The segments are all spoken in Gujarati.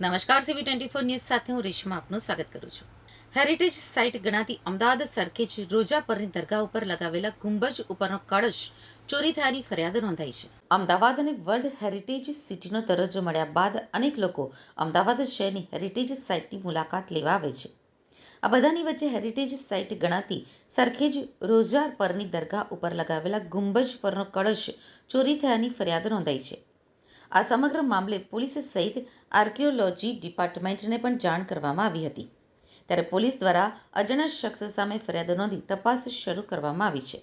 નમસ્કાર સીવી ટ્વેન્ટી ફોર ન્યૂઝ સાથે હું રેશમા આપનું સ્વાગત કરું છું. હેરિટેજ સાઇટ ગણાતી અમદાવાદ સરખેજ રોજા પરની દરગાહ ઉપર લગાવેલા ગુંબજ ઉપરનો કળશ ચોરી થયાની ફરિયાદ નોંધાઈ છે. અમદાવાદને વર્લ્ડ હેરિટેજ સિટીનો દરજ્જો મળ્યા બાદ અનેક લોકો અમદાવાદ શહેરની હેરિટેજ સાઇટની મુલાકાત લેવા આવે છે. આ બધાની વચ્ચે હેરિટેજ સાઇટ ગણાતી સરખેજ રોજા પરની દરગાહ ઉપર લગાવેલા ગુંબજ પરનો કળશ ચોરી થયાની ફરિયાદ નોંધાઈ છે. આ સમગ્ર મામલે પોલીસ સહિત આર્કિયોલોજી ડિપાર્ટમેન્ટને પણ જાણ કરવામાં આવી હતી. ત્યારે પોલીસ દ્વારા અજાણ્યા શખ્સ સામે ફરિયાદ નોંધી તપાસ શરૂ કરવામાં આવી છે.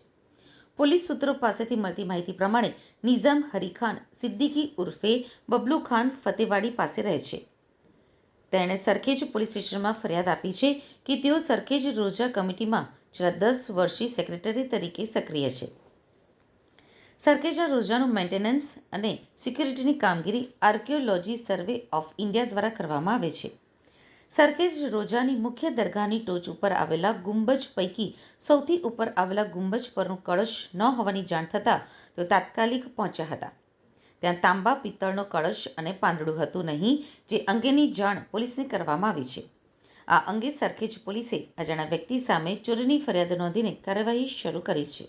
પોલીસ સૂત્રો પાસેથી મળતી માહિતી પ્રમાણે નિઝામ હરીખાન સિદ્દીકી ઉર્ફે બબલુ ખાન ફતેવાડી પાસે રહે છે. તેણે સરખેજ પોલીસ સ્ટેશનમાં ફરિયાદ આપી છે કે તેઓ સરખેજ રોજા કમિટીમાં છેલ્લા દસ વર્ષથી સેક્રેટરી તરીકે સક્રિય છે. સરખેજા રોજાનું મેન્ટેનન્સ અને સિક્યુરિટીની કામગીરી આર્કિયોલોજી સર્વે ઓફ ઇન્ડિયા દ્વારા કરવામાં આવે છે. સરખેજ રોજાની મુખ્ય દરગાહની ટોચ ઉપર આવેલા ગુંબજ પૈકી સૌથી ઉપર આવેલા ગુંબજ પરનું કળશ ન હોવાની જાણ થતાં તેઓ તાત્કાલિક પહોંચ્યા હતા. ત્યાં તાંબા પિત્તળનો કળશ અને પાંદડું હતું નહીં, જે અંગેની જાણ પોલીસને કરવામાં આવી છે. આ અંગે સરખેજ પોલીસે અજાણ્યા વ્યક્તિ સામે ચોરીની ફરિયાદ નોંધીને કાર્યવાહી શરૂ કરી છે.